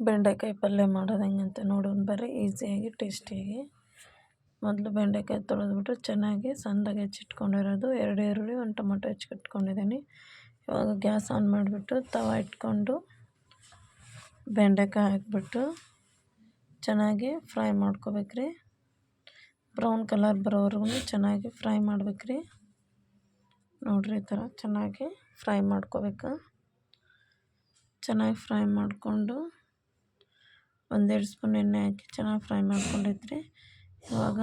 ಬೆಂಡೆಕಾಯಿ ಪಲ್ಯ ಮಾಡೋದು ಹೆಂಗೆ ನೋಡೋಣ ಬರ್ರಿ, ಈಸಿಯಾಗಿ, ಟೇಸ್ಟಿಯಾಗಿ. ಮೊದಲು ಬೆಂಡೆಕಾಯಿ ತೊಳೆದ್ಬಿಟ್ಟು ಚೆನ್ನಾಗಿ ಸಣ್ಣದಾಗಿ ಹೆಚ್ಚಿಟ್ಕೊಂಡಿರೋದು. ಎರಡು ಈರುಳ್ಳಿ, ಒಂದು ಟೊಮೊಟೊ ಹೆಚ್ಚಿಟ್ಕೊಂಡಿದ್ದೀನಿ. ಇವಾಗ ಗ್ಯಾಸ್ ಆನ್ ಮಾಡಿಬಿಟ್ಟು ತವ ಇಟ್ಕೊಂಡು ಬೆಂಡೆಕಾಯಿ ಹಾಕ್ಬಿಟ್ಟು ಚೆನ್ನಾಗಿ ಫ್ರೈ ಮಾಡ್ಕೋಬೇಕ್ರಿ. ಬ್ರೌನ್ ಕಲರ್ ಬರೋವರೆಗೂ ಚೆನ್ನಾಗಿ ಫ್ರೈ ಮಾಡ್ಬೇಕ್ರಿ. ನೋಡಿರಿ ಈ ಥರ ಚೆನ್ನಾಗಿ ಫ್ರೈ ಮಾಡ್ಕೋಬೇಕು. ಚೆನ್ನಾಗಿ ಫ್ರೈ ಮಾಡಿಕೊಂಡು ಒಂದೆರಡು ಸ್ಪೂನ್ ಎಣ್ಣೆ ಹಾಕಿ ಚೆನ್ನಾಗಿ ಫ್ರೈ ಮಾಡ್ಕೊಂಡಿದ್ರೆ ಇವಾಗ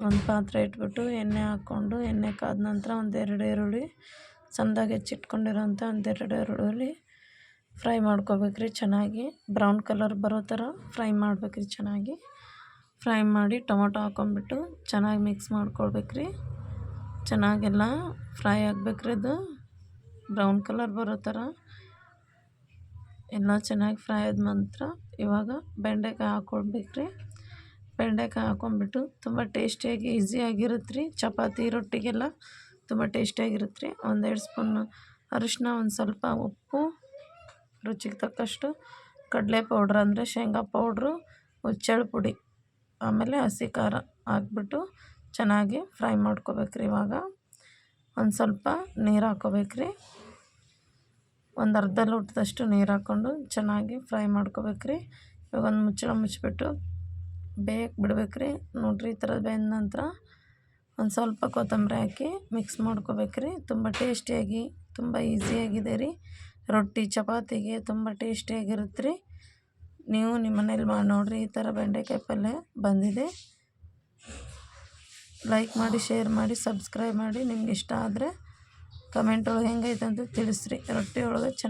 ಒಂದು ಪಾತ್ರೆ ಇಟ್ಬಿಟ್ಟು ಎಣ್ಣೆ ಹಾಕ್ಕೊಂಡು ಎಣ್ಣೆ ಕಾದ ನಂತರ ಒಂದೆರಡು ಈರುಳ್ಳಿ ಸಣ್ಣದಾಗಿ ಹೆಚ್ಚಿಟ್ಕೊಂಡಿರೋಂಥ ಒಂದೆರಡು ಈರುಳ್ಳಿ ಫ್ರೈ ಮಾಡ್ಕೋಬೇಕ್ರಿ ಚೆನ್ನಾಗಿ. ಬ್ರೌನ್ ಕಲರ್ ಬರೋ ಥರ ಫ್ರೈ ಮಾಡ್ಬೇಕ್ರಿ ಚೆನ್ನಾಗಿ. ಫ್ರೈ ಮಾಡಿ ಟೊಮೊಟೊ ಹಾಕ್ಕೊಂಬಿಟ್ಟು ಚೆನ್ನಾಗಿ ಮಿಕ್ಸ್ ಮಾಡ್ಕೊಳ್ಬೇಕ್ರಿ. ಚೆನ್ನಾಗೆಲ್ಲ ಫ್ರೈ ಆಗಬೇಕ್ರಿ ಅದು. ಬ್ರೌನ್ ಕಲರ್ ಬರೋ ಥರ. ಎಲ್ಲ ಚೆನ್ನಾಗಿ ಫ್ರೈ ಆದ ನಂತರ ಇವಾಗ ಬೆಂಡೆಕಾಯಿ ಹಾಕ್ಕೊಳ್ಬೇಕ್ರಿ. ಬೆಂಡೆಕಾಯಿ ಹಾಕ್ಕೊಂಬಿಟ್ಟು ತುಂಬ ಟೇಸ್ಟಿಯಾಗಿ ಈಸಿಯಾಗಿರುತ್ತೆ ರೀ ಚಪಾತಿ, ರೊಟ್ಟಿಗೆಲ್ಲ ತುಂಬ ಟೇಸ್ಟಿಯಾಗಿರುತ್ತೆ ರೀ ಒಂದೆರಡು ಸ್ಪೂನ್ ಅರಿಶಿನ ಒಂದು ಸ್ವಲ್ಪ ಉಪ್ಪು, ರುಚಿಗೆ ತಕ್ಕಷ್ಟು ಕಡಲೆ ಪೌಡ್ರ್ ಅಂದರೆ ಶೇಂಗಾ ಪೌಡ್ರು, ಹುಚ್ಚೆಳ್ಳು ಪುಡಿ, ಆಮೇಲೆ ಹಸಿ ಖಾರ ಹಾಕ್ಬಿಟ್ಟು ಚೆನ್ನಾಗಿ ಫ್ರೈ ಮಾಡ್ಕೋಬೇಕ್ರಿ ಇವಾಗ. ಒಂದು ಸ್ವಲ್ಪ ನೀರು ಹಾಕ್ಕೋಬೇಕ್ರಿ. ಒಂದು ಅರ್ಧ ಲೋಟದಷ್ಟು ನೀರು ಹಾಕ್ಕೊಂಡು ಚೆನ್ನಾಗಿ ಫ್ರೈ ಮಾಡ್ಕೋಬೇಕ್ರಿ. ಇವಾಗ ಒಂದು ಮುಚ್ಚಳ ಮುಚ್ಚಿಬಿಟ್ಟು ಬೇಯಕ್ಕೆ ಬಿಡ್ಬೇಕ್ರಿ. ನೋಡಿರಿ, ಈ ಥರ ಬೆಂದ ನಂತರ ಒಂದು ಸ್ವಲ್ಪ ಕೊತ್ತಂಬರಿ ಹಾಕಿ ಮಿಕ್ಸ್ ಮಾಡ್ಕೋಬೇಕ್ರಿ. ತುಂಬ ಟೇಸ್ಟಿಯಾಗಿ, ತುಂಬ ಈಸಿಯಾಗಿದೆ ರೀ. ರೊಟ್ಟಿ, ಚಪಾತಿಗೆ ತುಂಬ ಟೇಸ್ಟಿಯಾಗಿರುತ್ತೆ ರೀ ನೀವು ನಿಮ್ಮ ಮನೇಲಿ ಮಾಡಿ ನೋಡಿರಿ, ಈ ಥರ ಬೆಂಡೆಕಾಯಿ ಪಲ್ಯ ಬಂದಿದೆ. ಲೈಕ್ ಮಾಡಿ, ಶೇರ್ ಮಾಡಿ, ಸಬ್ಸ್ಕ್ರೈಬ್ ಮಾಡಿ. ನಿಮ್ಗೆ ಇಷ್ಟ ಆದರೆ ಕಮೆಂಟ್ ಒಳಗೆ ಹೆಂಗೈತೆ ಅಂತ ತಿಳಿಸ್ರಿ. ರೊಟ್ಟಿ ಒಳಗೆ ಚೆನ್ನಾಗಿ